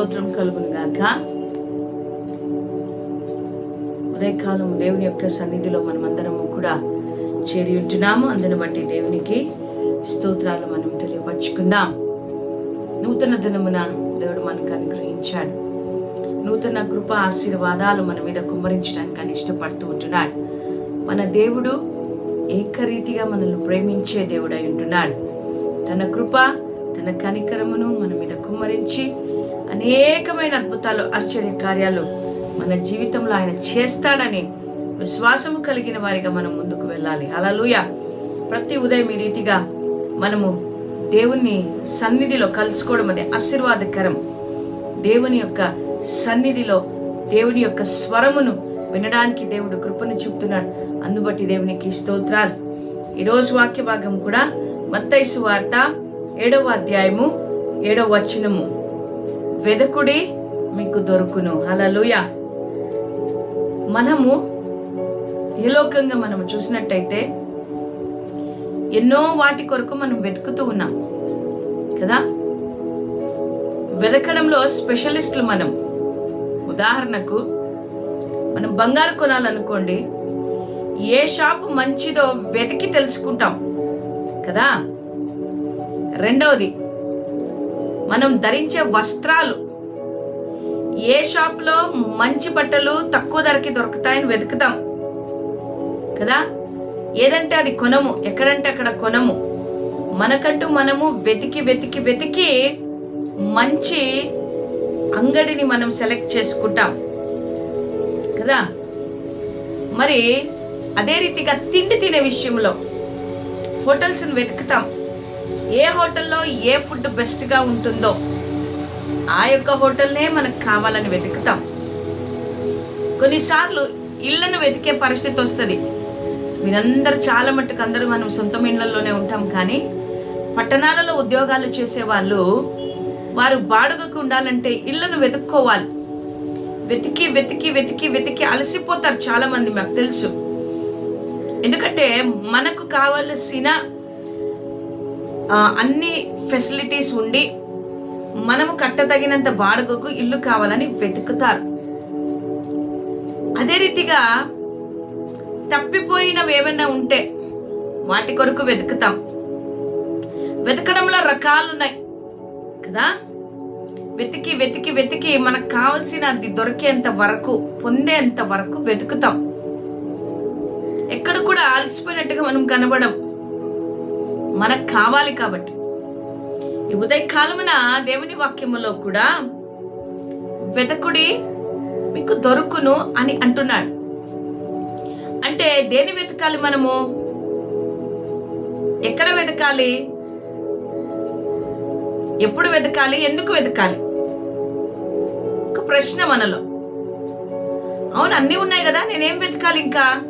స్తోత్రం కలుగునుగాక ఉదయకాలం దేవుని యొక్క సన్నిధిలో మనమందరము కూడా చేరి ఉంటున్నాము. అందుని బట్టి దేవునికి స్తోత్రాలు మనం తెలియపరచుకుందాం. నూతన దినమున దేవుడు మనకు అనుగ్రహించాడు. నూతన కృప ఆశీర్వాదాలు మన మీద కుమ్మరించడానికి అని ఇష్టపడుతూ ఉంటున్నాడు. మన దేవుడు ఏకరీతిగా మనల్ని ప్రేమించే దేవుడై ఉంటున్నాడు. తన కృప తన కనికరమును మన మీద కుమ్మరించి అనేకమైన అద్భుతాలు ఆశ్చర్య కార్యాలు మన జీవితంలో ఆయన చేస్తాడని విశ్వాసము కలిగిన వారిగా మనం ముందుకు వెళ్ళాలి. అలలుయ ప్రతి ఉదయం ఈ రీతిగా మనము దేవుని సన్నిధిలో కలుసుకోవడం అది ఆశీర్వాదకరం. దేవుని యొక్క సన్నిధిలో దేవుని యొక్క స్వరమును వినడానికి దేవుడు కృపను చూపుతున్నాడు. అందుబట్టి దేవునికి స్తోత్రాలు. ఈరోజు వాక్య భాగం కూడా మత్తైసు వార్త ఏడవ అధ్యాయము ఏడవ వచనము. వెదకుడి మీకు దొరుకును. హలలుయ మనము ఏలోకంగా మనము చూసినట్టయితే ఎన్నో వాటి కొరకు మనం వెతుకుతూ ఉన్నాం కదా? వెతకడంలో స్పెషలిస్టులు మనం. ఉదాహరణకు మనం బంగారు కొనాలనుకోండి ఏ షాపు మంచిదో వెతికి తెలుసుకుంటాం కదా? రెండవది మనం ధరించే వస్త్రాలు. ఏ షాప్లో మంచి బట్టలు తక్కువ ధరకి దొరుకుతాయని వెతుకుతాం కదా? ఏదంటే అది కొనము ఎక్కడంటే అక్కడ కొనము. మనకంటూ మనము వెతికి వెతికి వెతికి మంచి అంగడిని మనం సెలెక్ట్ చేసుకుంటాం కదా? మరి అదే రీతిగా తిండి తినే విషయంలో హోటల్స్ని వెతుకుతాం. ఏ హోటల్లో ఏ ఫుడ్ బెస్ట్గా ఉంటుందో ఆ యొక్క హోటల్నే మనకు కావాలని వెతుకుతాం. కొన్నిసార్లు ఇళ్ళను వెతికే పరిస్థితి వస్తుంది. మీరందరూ చాలా మట్టుకు అందరూ మనం సొంత ఇళ్ళలోనే ఉంటాం కానీ పట్టణాలలో ఉద్యోగాలు చేసే వాళ్ళు వారు బాడుగకు ఉండాలంటే ఇళ్ళను వెతుక్కోవాలి. వెతికి వెతికి వెతికి వెతికి అలసిపోతారు చాలామంది మాకు తెలుసు. ఎందుకంటే మనకు కావలసిన అన్ని ఫెసిలిటీస్ ఉండి మనము కట్టదగినంత బాడుగకు ఇల్లు కావాలని వెతుకుతారు. అదే రీతిగా తప్పిపోయినవి ఏమైనా ఉంటే వాటి కొరకు వెతుకుతాం. వెతకడంలో రకాలున్నాయి కదా? వెతికి వెతికి వెతికి మనకు కావలసినది దొరికేంత వరకు పొందేంత వరకు వెతుకుతాం. ఎక్కడ కూడా ఆలసిపోయినట్టుగా మనం కనబడం మనకు కావాలి కాబట్టి. ఈ ఉదయకాలమున దేవుని వాక్యములో కూడా వెతకుడి మీకు దొరుకును అని అంటున్నాడు. అంటే దేని వెతకాలి మనము? ఎక్కడ వెతకాలి? ఎప్పుడు వెతకాలి? ఎందుకు వెతకాలి? ఒక ప్రశ్న మనలో. అవును అన్నీ ఉన్నాయి కదా నేనేం వెతకాలి ఇంకా?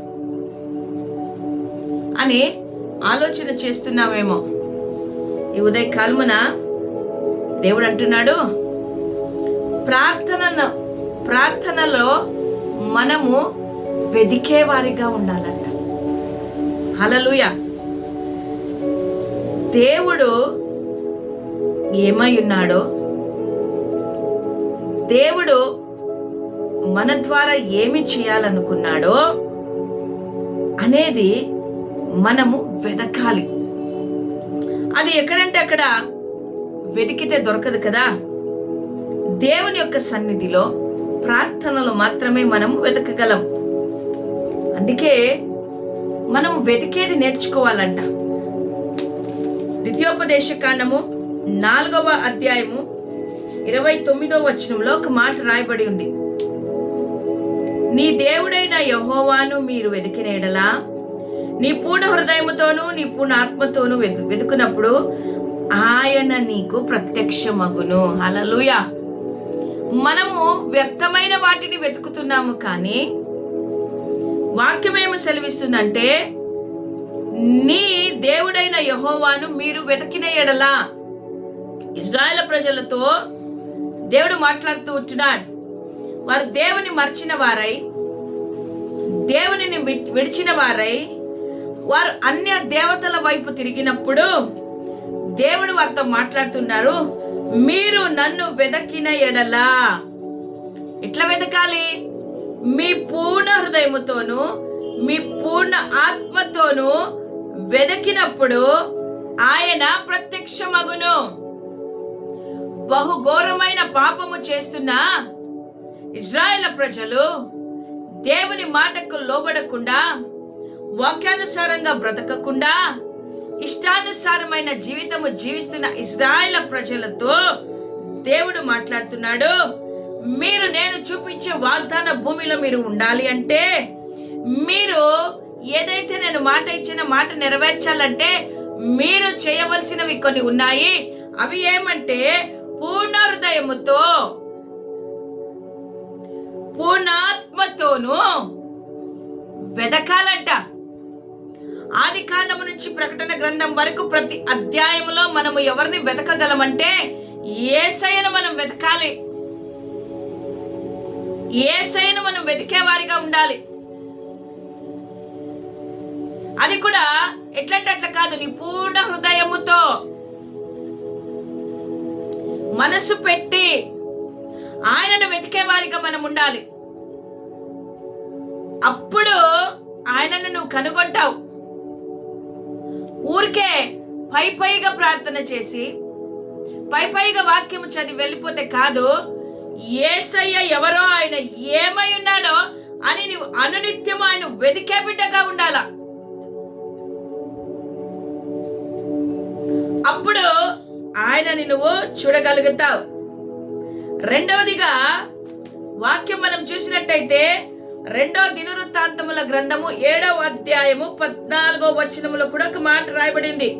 అని ఆలోచన చేస్తున్నామేమో ఈ ఉదయ కాలమున దేవుడు అంటున్నాడు ప్రార్థనను ప్రార్థనలో మనము వెదికేవారిగా ఉండాలంట. హలలుయ దేవుడు ఏమై ఉన్నాడో దేవుడు మన ద్వారా ఏమి చేయాలనుకున్నాడో అనేది మనము వెదకాలి. అది ఎక్కడంటే అక్కడ వెతికితే దొరకదు కదా. దేవుని యొక్క సన్నిధిలో ప్రార్థనలు మాత్రమే మనం వెతకగలం. అందుకే మనం వెతికేది నేర్చుకోవాలంట. ద్వితీయోపదేశ కాండము నాలుగవ అధ్యాయము ఇరవై తొమ్మిదవ వచనంలో ఒక మాట రాయబడి ఉంది. నీ దేవుడైన యహోవాను మీరు వెతికిన ఎడలా నీ పూర్ణ హృదయముతోనూ నీ పూర్ణ ఆత్మతోనూ వెతు వెతుకున్నప్పుడు ఆయన నీకు ప్రత్యక్షమగును. హల్లెలూయా. మనము వ్యర్థమైన వాటిని వెతుకుతున్నాము కానీ వాక్యమేమి సెలవిస్తుందంటే నీ దేవుడైన యహోవాను మీరు వెతికిన ఎడలా ఇజ్రాయెల్ ప్రజలతో దేవుడు మాట్లాడుతూ ఉంటున్నాడు. వారు దేవుని మర్చిన వారై దేవునిని విడిచిన వారై వారు అన్య దేవతల వైపు తిరిగినప్పుడు దేవుడు వారితో మాట్లాడుతున్నారు మీరు నన్ను వెదకిన ఎడలా. ఎట్లా వెతకాలి మీ పూర్ణ హృదయముతోను మీ పూర్ణ ఆత్మతోను వెదకినప్పుడు ఆయన ప్రత్యక్షమగును. బహుఘోరమైన పాపము చేస్తున్న ఇజ్రాయెల్ ప్రజలు దేవుని మాటకు లోబడకుండా వాక్యానుసారంగా బ్రతకకుండా ఇష్టానుసారమైన జీవితము జీవిస్తున్న ఇజ్రాయేల్ ప్రజలతో దేవుడు మాట్లాడుతున్నాడు. మీరు నేను చూపించే వాగ్దాన భూమిలో మీరు ఉండాలి అంటే మీరు ఏదైతే నేను మాట ఇచ్చిన మాట నెరవేర్చాలంటే మీరు చేయవలసినవి కొన్ని ఉన్నాయి. అవి ఏమంటే పూర్ణహృదయముతో పూర్ణాత్మతోను వెదకాలంట. ఆది కాండము నుంచి ప్రకటన గ్రంథం వరకు ప్రతి అధ్యాయంలో మనము ఎవరిని వెతకగలమంటే ఏసైను మనం వెతకాలి. ఏసైను మనం వెతికే వారిగా ఉండాలి. అది కూడా ఎట్లంటే అట్లా కాదు నీ పూర్ణ హృదయముతో. మనసు పెట్టి ఆయనను వెతికే వారిగా మనం ఉండాలి. అప్పుడు ఆయనను నువ్వు కనుగొంటావు. ఊరికే పై పైగా ప్రార్థన చేసి పై పైగా వాక్యము చదివి వెళ్ళిపోతే కాదు ఏసయ్య ఎవరో ఆయన ఏమై ఉన్నాడో అని నువ్వు అనునిత్యం ఆయన వెతికే బిడ్డగా ఉండాలా. అప్పుడు ఆయనని నువ్వు చూడగలుగుతావు. రెండవదిగా వాక్యం మనం చూసినట్టయితే రెండో దినవృత్తాంతముల గ్రంథము ఏడవ అధ్యాయము పద్నాలుగో వచనములో కూడా ఒక మాట రాయబడింది.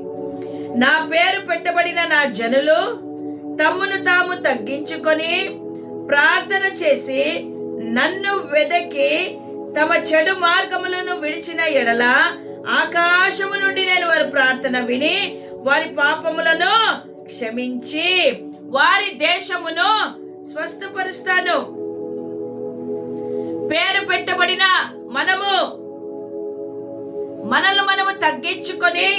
నా పేరు పెట్టబడిన నా జనులు తమ్మును తాము తగ్గించుకొని ప్రార్థన చేసి నన్ను వెదకి తమ చెడు మార్గములను విడిచిన ఎడల ఆకాశము నుండి నేను వారి ప్రార్థన విని వారి పాపములను క్షమించి వారి దేశమును స్వస్థపరుస్తాను. పేరు పెట్టబడిన మనము మనల్ని మనము తగ్గించుకొని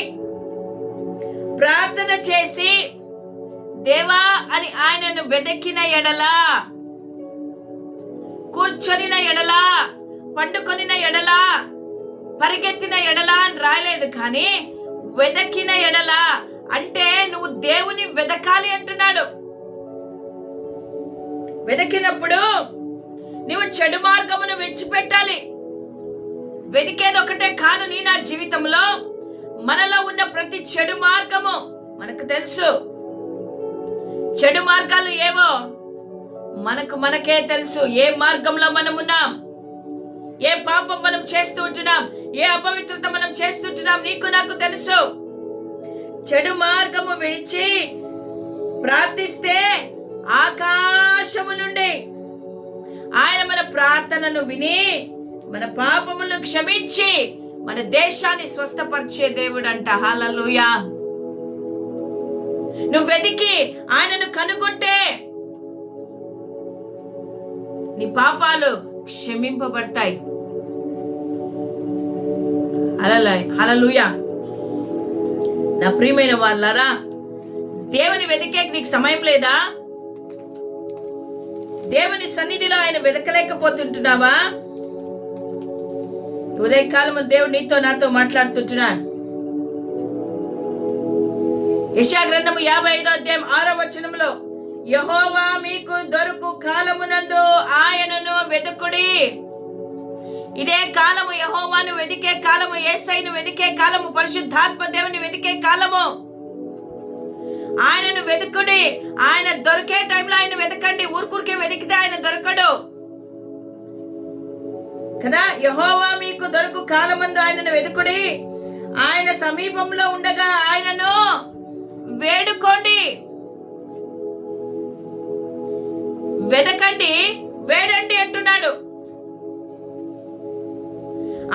ప్రార్థన చేసి దేవా అని ఆయనను వెదకిన ఎడలా కూర్చొనిన ఎడలా పండుకొనిన ఎడలా పరిగెత్తిన ఎడలా అని రాయలేదు కానీ వెదకిన ఎడలా అంటే నువ్వు దేవుని వెదకాలి అంటున్నాడు. వెదకినప్పుడు నువ్వు చెడు మార్గమును విడిచిపెట్టాలి. వెతికేది ఒకటే కాదు నీ నా జీవితంలో. మనలో ఉన్న ప్రతి చెడు మార్గము మనకు తెలుసు. చెడు మార్గాలు ఏవో మనకు మనకే తెలుసు. ఏ మార్గంలో మనం ఉన్నాం? ఏ పాపం మనం చేస్తూ ఉంటున్నాం? ఏ అపవిత్రత మనం చేస్తుంటున్నాం నీకు నాకు తెలుసు. చెడు మార్గము విడిచి ప్రార్థిస్తే ఆకాశము నుండి ఆయన మన ప్రార్థనను విని మన పాపములు క్షమించి మన దేశాన్ని స్వస్థపరిచే దేవుడు అంట హాలలుయా నువ్వు వెతికి ఆయనను కనుగొట్టే నీ పాపాలు క్షమింపబడతాయి. హలలాయ్ హలలుయా నా ప్రియమైన వాళ్ళారా దేవుని వెతికే నీకు సమయం లేదా? దేవుని సన్నిధిలో ఆయన వెతకలేకపోతుంటున్నావా ఉదయకాలము దేవుడు నీతో నాతో మాట్లాడుతుంటున్నాను యశా గ్రంథము యాభై ఐదో అధ్యాయం ఆరో వచనంలో యహోవా మీకు దొరుకు కాలమునందు ఆయనను వెతుకుడి ఇదే కాలము యహోవాను వెదికే కాలము ఏసైను వెదికే కాలము పరిశుద్ధాత్మ దేవుని వెదికే కాలము. ఆయనను వెతుకుడి ఆయన దొరికే టైంలో ఆయన వెతకండి. ఊరుకూరికే వెతికితే ఆయన దొరకడు. కదా? యహోవా మీకు దొరకు కాలమందు ఆయనను వెతుకుడి ఆయన సమీపంలో ఉండగా ఆయనను వేడుకోండి. వెదకండి వేడండి అంటున్నాడు.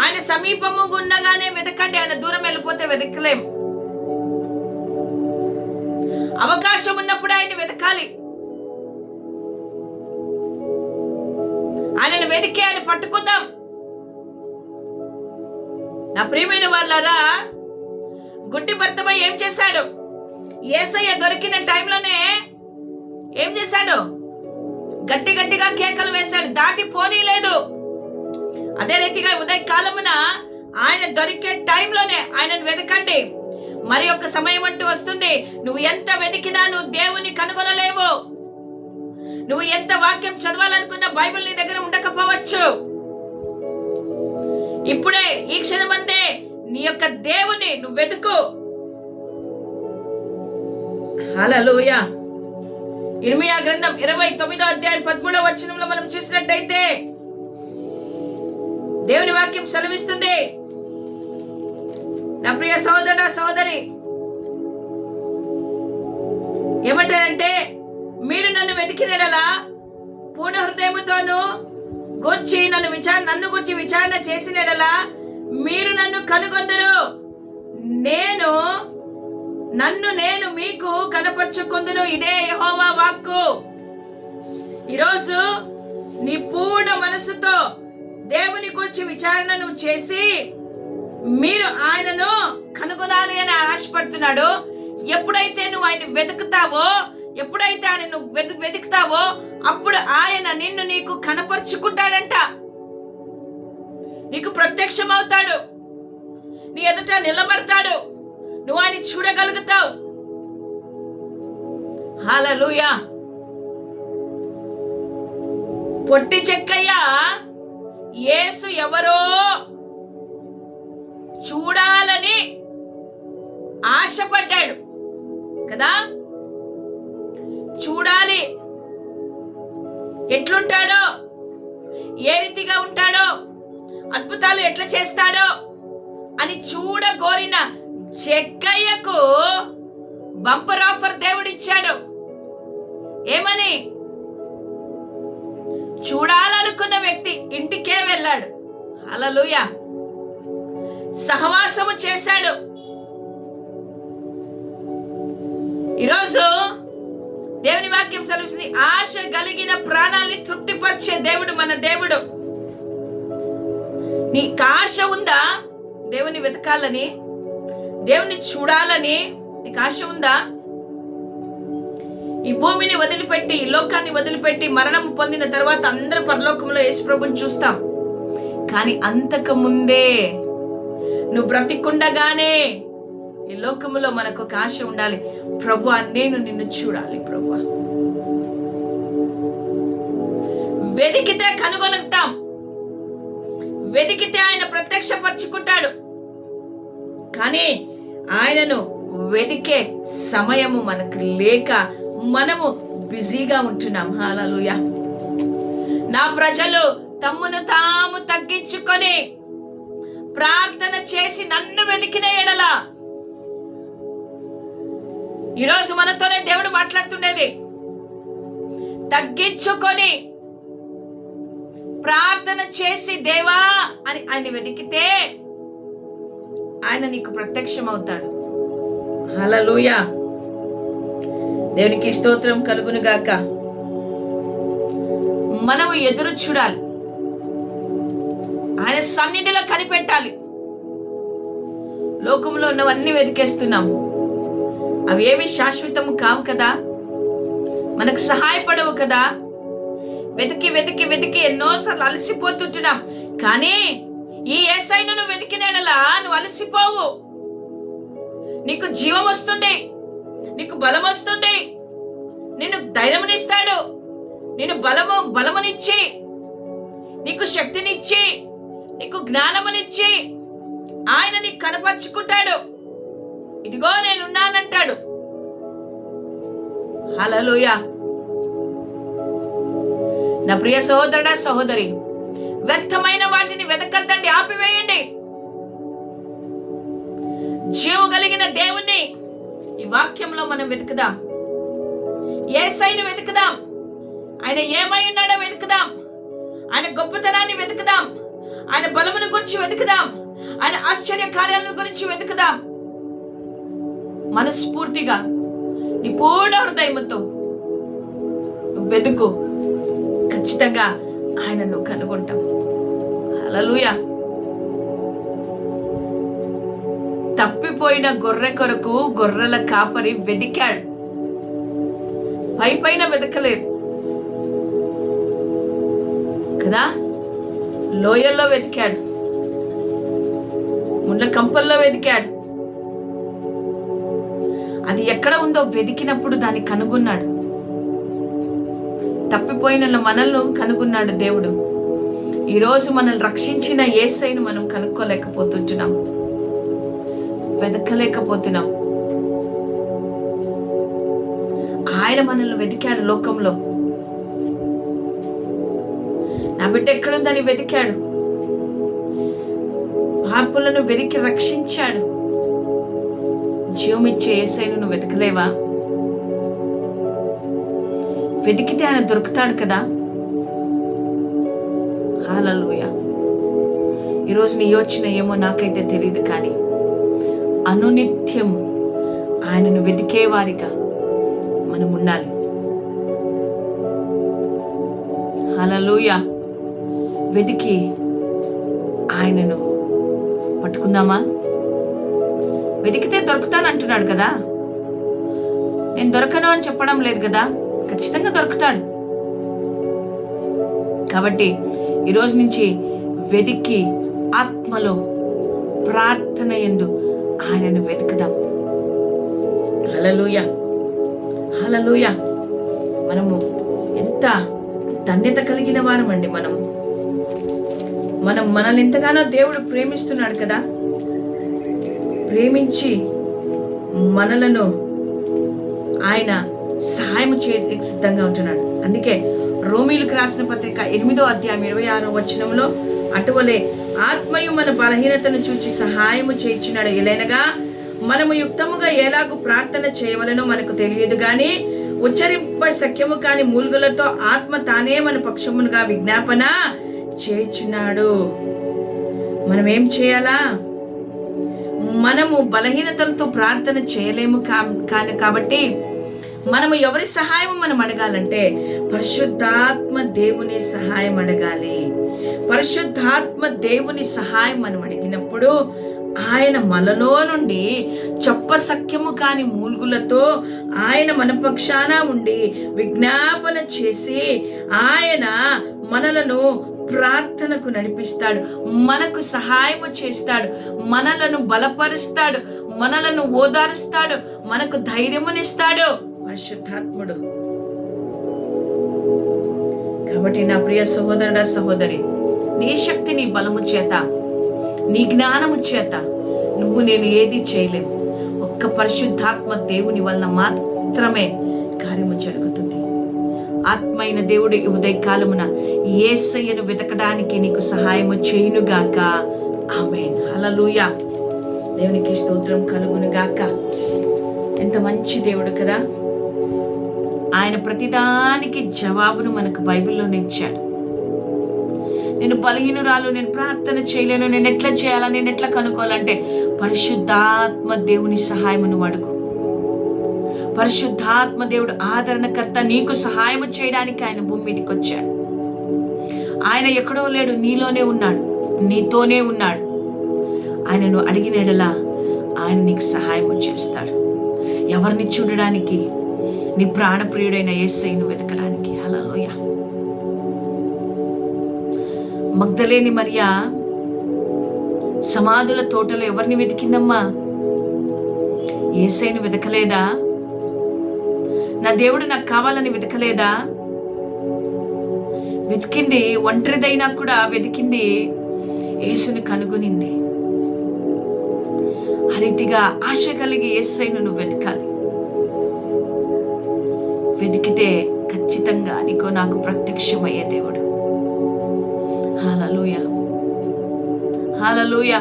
ఆయన సమీపము ఉండగానే వెతకండి. ఆయన దూరం వెళ్ళిపోతే వెతకలేము. అవకాశం ఉన్నప్పుడు ఆయన వెతకాలి. ఆయనను వెతికి ఆయన పట్టుకుందాం. నా ప్రియమైన వాళ్ళారా గుడ్డి భర్తమై ఏం చేశాడు? ఏసయ్య దొరికిన టైంలోనే ఏం చేశాడు? గట్టి గట్టిగా కేకలు వేశాడు. దాటి పోనీలేదు. అదే రీతిగా ఉదయ కాలమున ఆయన దొరికే టైంలోనే ఆయనను వెతకండి. మరి ఒక సమయం అంటూ వస్తుంది. నువ్వు ఎంత వెతికినా నువ్వు దేవుని కనుగొనలేవు. నువ్వు ఎంత వాక్యం చదవాలనుకున్న బైబిల్ నీ దగ్గర ఉండకపోవచ్చు. ఇప్పుడే ఈ క్షణమందే నీ యొక్క దేవుని నువ్వు వెతుకు. హలలోయ ఇర్మియా గ్రంథం ఇరవై తొమ్మిదో అధ్యాయం పదమూడవ వచనంలో మనం చూసినట్టయితే దేవుని వాక్యం సెలవిస్తుంది. నా ప్రియ సోదర సోదరి. ఏమంటారంటే మీరు నన్ను వెతికినలా పూర్ణ హృదయముతోను గూర్చి నన్ను విచారణ నన్ను గురించి విచారణ చేసినలా మీరు నన్ను కనుగొందరు. నేను నన్ను నేను మీకు కనపరుచుకుందును. ఇదే యహోవా వాక్కు. ఈరోజు నీ పూర్ణ మనసుతో దేవుని గురించి విచారణ నువ్వు చేసి మీరు ఆయనను కనుగొనాలి అని ఆశపడుతున్నాడు ఎప్పుడైతే నువ్వు ఆయన వెతుకుతావో ఎప్పుడైతే ఆయన నువ్వు వెతు వెతుకుతావో అప్పుడు ఆయన నిన్ను నీకు కనపరుచుకుంటాడంట. నీకు ప్రత్యక్షమవుతాడు. నీ ఎదుట నిలబడతాడు. నువ్వు ఆయన చూడగలుగుతావు. హాలూయా పొట్టి చెక్కయ్య. యేసు ఎవరో ఆశపడ్డాడు కదా? చూడాలి. ఎట్లుంటాడో? ఏ రీతిగా ఉంటాడో? అద్భుతాలు ఎట్లా చేస్తాడో? అని చూడగోరిన చెక్కయ్యకు బంపర్ ఆఫర్ దేవుడిచ్చాడు. ఏమని? చూడాలనుకున్న వ్యక్తి ఇంటికే వెళ్ళాడు. అలలుయ సహవాసము చేశాడు. ఈరోజు దేవుని వాక్యం సెలవుస్తుంది. ఆశ కలిగిన ప్రాణాల్ని తృప్తిపరిచే దేవుడు మన దేవుడు. నీకు ఆశ ఉందా? దేవుని వెతకాలని దేవుని చూడాలని నీకు ఆశ ఉందా? ఈ భూమిని వదిలిపెట్టి ఈ లోకాన్ని వదిలిపెట్టి మరణం పొందిన తర్వాత అందరు పరలోకంలో యేసుప్రభుని చూస్తాం. కానీ అంతకు ముందే నువ్వు బ్రతికుండగానే ఈ లోకములో మనకు ఒక ఆశ ఉండాలి. ప్రభు నేను నిన్ను చూడాలి ప్రభు. వెదికితే కనుగొనుంటాం. వెదికితే ఆయన ప్రత్యక్షపరుచుకుంటాడు. కానీ ఆయనను వెదికే సమయము మనకు లేక మనము బిజీగా ఉంటున్నాం. హాలలుయ నా ప్రజలు తమ్మును తాము తగ్గించుకొని ప్రార్థన చేసి నన్ను వెతికిన ఎడల ఈరోజు మనతోనే దేవుడు మాట్లాడుతుండేది. తగ్గించుకొని ప్రార్థన చేసి దేవా అని ఆయన వెతికితే ఆయన నీకు ప్రత్యక్షం అవుతాడు హలలుయ దేవునికి స్తోత్రం కలుగును గాక. మనము ఎదురు చూడాలి. ఆయన సన్నిధిలో కనిపెట్టాలి. లోకంలో ఉన్నవన్నీ వెతికేస్తున్నాము. అవేవి శాశ్వతము కావు కదా? మనకు సహాయపడవు కదా? వెతికి వెతికి వెతికి ఎన్నోసార్లు అలసిపోతుంటున్నాం. కానీ ఈ ఏసైను నువ్వు వెతికినేడలా నువ్వు అలసిపోవు. నీకు జీవం వస్తుంది. నీకు బలం వస్తుంది. నిన్ను ధైర్యమునిస్తాడు. నిన్ను బలము బలమునిచ్చి నీకు శక్తినిచ్చి నీకు జ్ఞానమునిచ్చి ఆయన నీకు కనపరుచుకుంటాడు. ఇదిగో నేనున్నానంటాడు. హలలోయ నా ప్రియ సహోదరుడ సహోదరి వ్యర్థమైన వాటిని వెతకద్దండి ఆపివేయండి. జీవం కలిగిన దేవుణ్ణి ఈ వాక్యంలో మనం వెతుకుదాం. ఏసైను వెతుకుదాం. ఆయన ఏమై ఉన్నాడో వెతుకుదాం. ఆయన గొప్పతనాన్ని వెతుకుదాం. ఆయన బలమును గురించి వెతుకుదాం. ఆయన ఆశ్చర్య కార్యాలను గురించి వెతుకుదాం. మనస్ఫూర్తిగా నీ పూర్ణ హృదయంతో నువ్వు వెతుకు. ఖచ్చితంగా ఆయన నువ్వు కనుగొంటావు హల్లెలూయా. తప్పిపోయిన గొర్రె కొరకు గొర్రెల కాపరి వెతికాడు. పై పైన వెతకలేదు. కదా? లోయల్లో వెతికాడు. ముండ్ల కంపల్లో వెతికాడు. అది ఎక్కడ ఉందో వెతికినప్పుడు దాన్ని కనుగొన్నాడు. తప్పిపోయిన మనల్ని కనుగొన్నాడు దేవుడు. ఈరోజు మనల్ని రక్షించిన ఏసైను మనం కనుక్కోలేకపోతుంటున్నాం వెతకలేకపోతున్నాం ఆయన మనల్ని వెతికాడు లోకంలో. నా బిడ్డ ఎక్కడుందని వెతికాడు పాపులను వెతికి రక్షించాడు. జీవమిచ్చే ఏసైను నువ్వు వెతకలేవా? వెతికితే ఆయన దొరుకుతాడు కదా? హాలలోయ ఈరోజు నీ యోచన ఏమో నాకైతే తెలియదు కానీ అనునిత్యం ఆయనను వెతికేవారిగా మనం ఉండాలి. హలలోయ వెతికి ఆయనను పట్టుకుందామా? వెతికితే దొరుకుతానంటున్నాడు కదా. నేను దొరకను అని చెప్పడం లేదు కదా. ఖచ్చితంగా దొరుకుతాడు. కాబట్టి ఈరోజు నుంచి వెతికి ఆత్మలో ప్రార్థన ఎందు ఆయనను వెతుకుదాం. హలలుయ హలలుయ మనము ఎంత ధన్యత కలిగిన వారమండి మనం. మనం మనల్ని ఎంతగానో దేవుడు ప్రేమిస్తున్నాడు కదా. ప్రేమించి మనలను ఆయన సహాయం చేయడానికి సిద్ధంగా ఉంటున్నాడు. అందుకే రోమిలకు రాసిన పత్రిక ఎనిమిదో అధ్యాయం ఇరవై ఆరో వచనంలో అటువలే ఆత్మయు మన బలహీనతను చూచి సహాయము చేయించినాడు ఎలైనగా మనము యుక్తముగా ఎలాగూ ప్రార్థన చేయవలనో మనకు తెలియదు కానీ ఉచ్చరింప సఖ్యము కాని మూలుగులతో ఆత్మ తానే మన పక్షమునుగా విజ్ఞాపన చేయించున్నాడు మనం ఏం చేయాలా? మనము బలహీనతలతో ప్రార్థన చేయలేము కాను కాబట్టి మనము ఎవరి సహాయం మనం అడగాలంటే పరిశుద్ధాత్మ దేవుని సహాయం అడగాలి. పరిశుద్ధాత్మ దేవుని సహాయం మనం అడిగినప్పుడు ఆయన మనలో నుండి చెప్పసఖ్యము కాని మూలుగులతో ఆయన మన పక్షాన ఉండి విజ్ఞాపన చేసి ఆయన మనలను ప్రార్థనకు నడిపిస్తాడు. మనకు సహాయము చేస్తాడు. మనలను బలపరుస్తాడు. మనలను ఓదారుస్తాడు. మనకు ధైర్యమునిస్తాడు. పరిశుద్ధాత్ముడు. కాబట్టి నా ప్రియ సహోదరుడ సహోదరి నీ శక్తి నీ బలము చేత నీ జ్ఞానము చేత నువ్వు నేను ఏది చేయలేవు ఒక్క పరిశుద్ధాత్మ దేవుని వలన మాత్రమే కార్యము జరుగుతుంది ఆత్మైన దేవుడు ఈ ఉదయకాలమున ఏసయ్యను వెతకడానికి నీకు సహాయము చేయునుగాక. ఆమెన్. హలలుయ దేవునికి స్తోత్రం కలుగునుగాక. ఎంత మంచి దేవుడు కదా. ఆయన ప్రతిదానికి జవాబును మనకు బైబిల్లోనే ఇచ్చాడు నేను బలహీనురాలు నేను ప్రార్థన చేయలేను నేను ఎట్లా చేయాలా నేను ఎట్లా కనుక్కోవాలంటే పరిశుద్ధాత్మ దేవుని సహాయమును అడుగు. పరిశుద్ధాత్మ దేవుడు ఆదరణకర్త నీకు సహాయం చేయడానికి ఆయన భూమి మీదకి వచ్చాడు ఆయన ఎక్కడో లేడు నీలోనే ఉన్నాడు నీతోనే ఉన్నాడు. ఆయనను అడిగినడలా ఆయన నీకు సహాయం చేస్తాడు. ఎవరిని చూడడానికి? నీ ప్రాణప్రియుడైన ఏసైను వెతకడానికి. అలలోయ మగ్ధలేని మరియా సమాధుల తోటలో ఎవరిని వెతికిందమ్మా? ఏసైను వెతకలేదా? నా దేవుడు నాకు కావాలని వెతకలేదా? వెతికింది ఒంటరిదైనా కూడా వెతికింది యేసుని కనుగొనింది. ఆ రీతిగా ఆశ కలిగి ఏసైను నువ్వు వెతకాలి. వెతికితే ఖచ్చితంగా నీకో నాకు ప్రత్యక్షమయ్యే దేవుడు. హాలలోయ. హాలలోయ.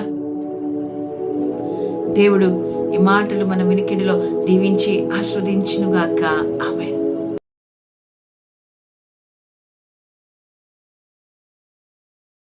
దేవుడు ఈ మాటలు మన వినికిడిలో దీవించి ఆస్వాదించునుగాక. ఆమె